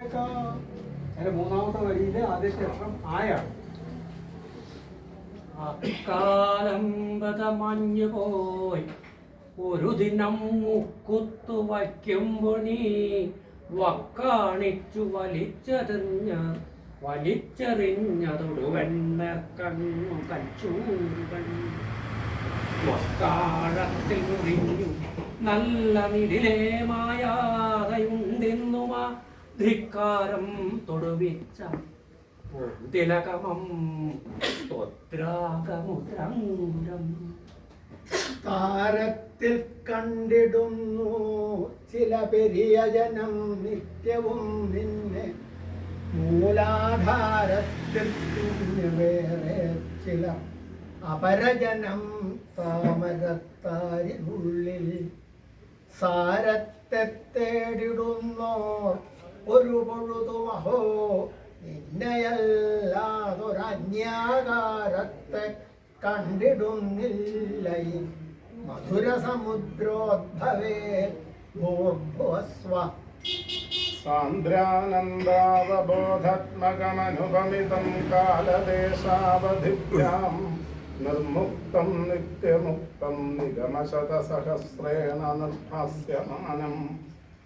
അതിന്റെ മൂന്നാമത്തെ വരിയിലെ ആദ്യത്തെ അക്ഷരം ആയാണ്. അക്കാലമ്പത മഞ്ഞു പോയി. ഒരു ദിനം മുക്കുത്തു വയ്ക്കുമ്പോൾ നീ വക്കാണിച്ചു വലിച്ചെറിഞ്ഞ വലിച്ചെറിഞ്ഞതൊടു വെണ്ണ കണ്ണു കച്ചൂകൾ വക്കാഴത്തിൽ മുറിഞ്ഞു നല്ല നിടിലേ മായാതയുണ്ടെന്നുമാ ധിക്കാരം തൊടുവിച്ച തിലകമം താരത്തിൽ കണ്ടിടുന്നു ചില പെരിയ ജനം നിത്യവും നിന്നെ. മൂലാധാരത്തിൽ പിന്നെ വേറെ ചില അപരജനം താമരത്താരിനുള്ളിൽ. സാരത്തെ തേടിടുന്നോർ ഒരു പൊഴുതുമഹോ നിന്നയല്ലാതൊരന്യാകാരത്തെ കണ്ടിടുന്നില്ല. മധുര സമുദ്രോദ്ഭവേ ഭൂർഭുവസ്വ സാന്ദ്രാനന്ദാവബോധാത്മകമനുപമിതം കാലദേശാവധിഭ്യാം നിർമുക്തം നിത്യമുക്തം നിഗമശതസഹസ്രേണ നിർഭാസ്യമാനം.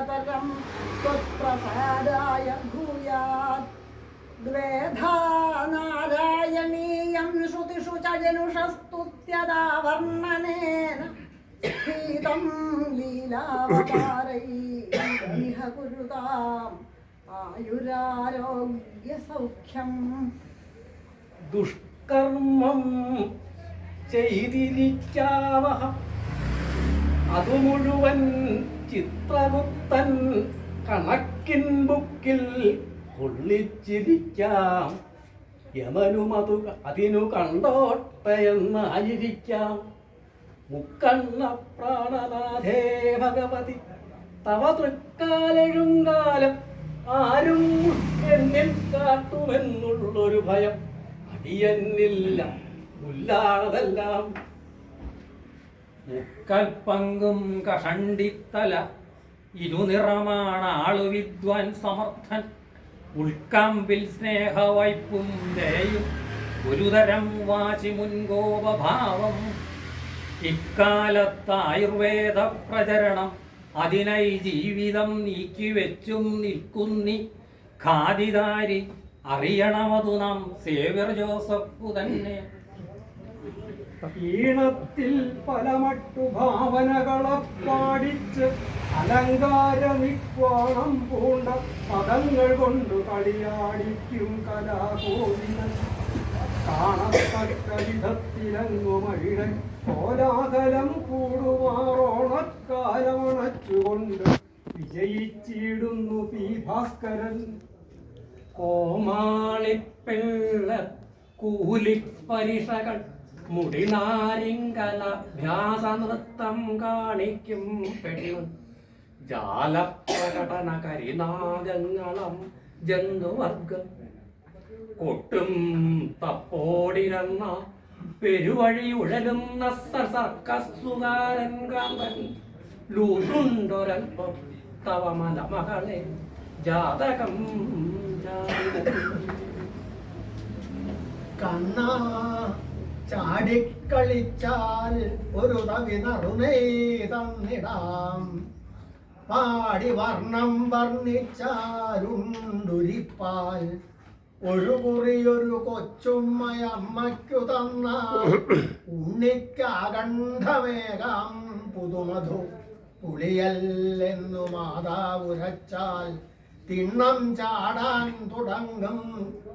ചൈതസഹസ്രോത്തരമധികതരം ത്വത്പ്രസാദായ ഭൂയാത്. ദ്വേധാ നാരായണീയം ശ്രുതിഷു ച ജനുഷസ്തുത്യതാ വർണനേന സ്ഫീതം ലീലാവതാരൈഹ കുരുതാം ആയുരാരോഗ്യ ദുഷ്കർമ്മം ചെയ്തിരിക്കാവഹ. അതു മുഴുവൻ ചിത്രഗുപ്തൻ കണക്കിൻ ബുക്കിൽ കൊള്ളിച്ചിരിക്കാം. യമനുമതു അതിനു കണ്ടോട്ടെ എന്നായിരിക്കാം. മുക്കണ്ണ പ്രാണനാഥേ ഭഗവതി തവ തൃക്കാലെഴുങ്കാലം ആരും എന്നിൽ കാട്ടുമെന്നുള്ളൊരു ഭയം. അടിയന്നില്ല ഉല്ലാണതെല്ലാം മുക്കൽപ്പങ്കും കഷണ്ടിത്തല. ഇരുനിറമാണ് ആളുവിദ്വാൻ സമർത്ഥൻ. ഉൾക്കാമ്പിൽ സ്നേഹവൈപ്പും ദയയും ഗുരുതരം വാചി മുൻകോപഭാവം. ഇക്കാലത്ത് ആയുർവേദ പ്രചരണം അതിനായി ജീവിതം നീക്കിവെച്ചും നിൽക്കുന്നി. ഖാദിദാരി അറിയണമതു നാം സേവ്യർ ജോസഫ് തന്നെ. ഈണത്തിൽ പലമട്ടു ഭാവനകളെ പാടിച്ച് പൂണ്ട പദങ്ങൾ കൊണ്ട് കളിയാടിക്കും കലാകോവിന കാണത്തക്ക വിധത്തിലങ്ങു മഴ കോലാഹലം കൂടുമാറോണക്കാലമണച്ചുകൊണ്ട് വിജയിച്ചിടുന്നു പി ഭാസ്കരൻ കോമാളിപ്പിള്ള കൂലിപ്പരിഷകൾ മുടിനാരിങ്കലഭ്യാസ നൃത്തം കാണിക്കും. പെണ്ണു ജാലപ്രകടന കരിനാഗങ്ങളും ജന്തുവർഗം കൊട്ടും തപ്പോടിരന്ന പെരുവഴി ഉഴലുന്ന സർക്കസുകാരൻ കാന്തൻ ലൂസുണ്ടൊരൽപ്പം തവ മലമകളെ ജാതകം ജാതകം കണ്ണ ചാടിക്കളിച്ചാൽ ഒരു തവി നറുനെയ്തന്നിടാം പാടി വർണം വർണിച്ചാരുണ്ടുരിപ്പാൽ ഒരു കുറിയൊരു കൊച്ചുമ്മയമ്മയ്ക്കു തന്ന ഉണ്ണിക്കാകണ്ഠമേകാം പുതുമധു. പുളിയല്ലെന്നു മാതാവുരച്ചാൽ തിണ്ണം ചാടാൻ തുടങ്ങും.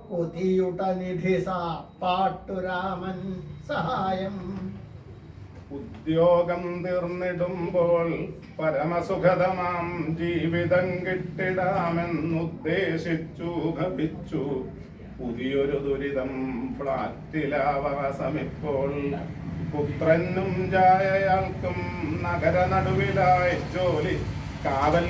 കൊതിയുട നിധി സാപ്പാട്ടുരാമൻ സഹായം. ഉദ്യോഗം തീർന്നിടുമ്പോൾ പരമസുഖതമാം ജീവിതം കിട്ടിടാമെന്നുദ്ദേശിച്ചു ഭവിച്ചു. പുതിയൊരു ദുരിതം ഫ്ളാറ്റിലാവാസമിപ്പോൾ. പുത്രനും ജായയാൾക്കും നഗര നടുവിലായി ജോലി കാവൽ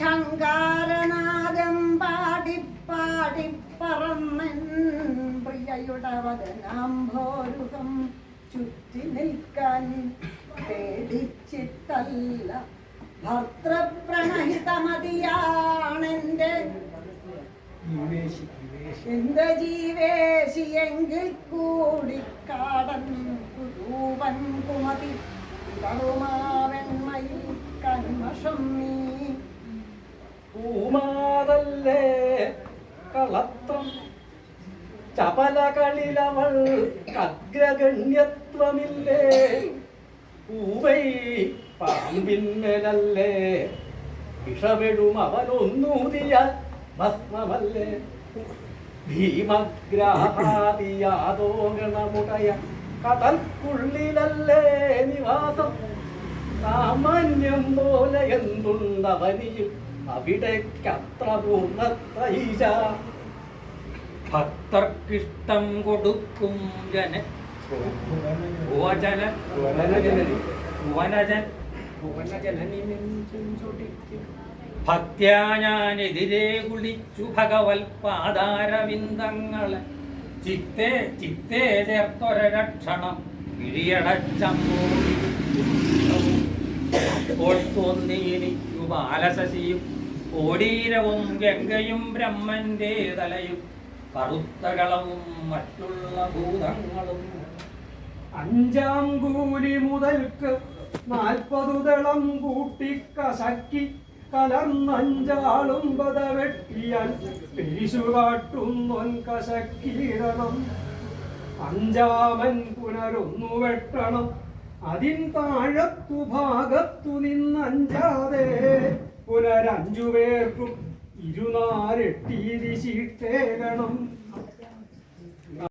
ഝങ്കാരനാദം പാടി പാടി പറന്നൻ ചുറ്റി നിൽക്കാൻ പേടിച്ചിട്ടല്ല. ഭർത്തൃപ്രണഹിതമതിയാണെന്റെ എന്റെ ജീവേശിയെങ്കിൽ കൂടി കാടൻ രൂപൻ കുമതി കറുമാവെണ്മയിൽ കന്മഷം നീ. പൂമാതല്ലേ കളത്രം? ചപലകളിലവൾ അഗ്രഗണ്യത്വമില്ലേ പൂവൈ പാമ്പിന്മേലല്ലേ? വിഷമെഴും അവനൊന്നൂതിയ ഭസ്മമല്ലേ? ഭീമഗ്രാഹാതിയാതോണമുടയ കടൽക്കുള്ളിലല്ലേ നിവാസം? സാമാന്യം പോലെ എന്തുണ്ടവനിയും അവിടേക്കത്ര പൂർണത്രൈശ ഭക്തർക്കിഷ്ടം കൊടുക്കും ജന ഭുവനജനനി ഭുവനജൻ ഭക്ത്യാ ഞാനെതിരെ കുളിച്ചു ഭഗവൽ പാതാരവിന്ദങ്ങളെ ചിത്തേ ചിത്തേ ചേർത്തൊരക്ഷണം എനിക്കു ബാലശശിയും ഓടീരവും ഗംഗയും ബ്രഹ്മന്റെ തലയും കറുത്തകളവും മറ്റുള്ള ഭൂതങ്ങളും. അഞ്ചാം കൂലി മുതൽക്ക് നാൽപ്പതു ദളം കസക്കി കലർന്നഞ്ചാളും പത വെട്ടിയാൽ കാട്ടുന്നൊൻ അഞ്ചാമൻ പുനരൊന്നു വെട്ടണം. അതിൻ താഴത്തു ഭാഗത്തു നിന്നഞ്ചാതെ പുനരഞ്ചു പേർക്കും ഇരുനാരെട്ടീതി ശീട്ടേകണം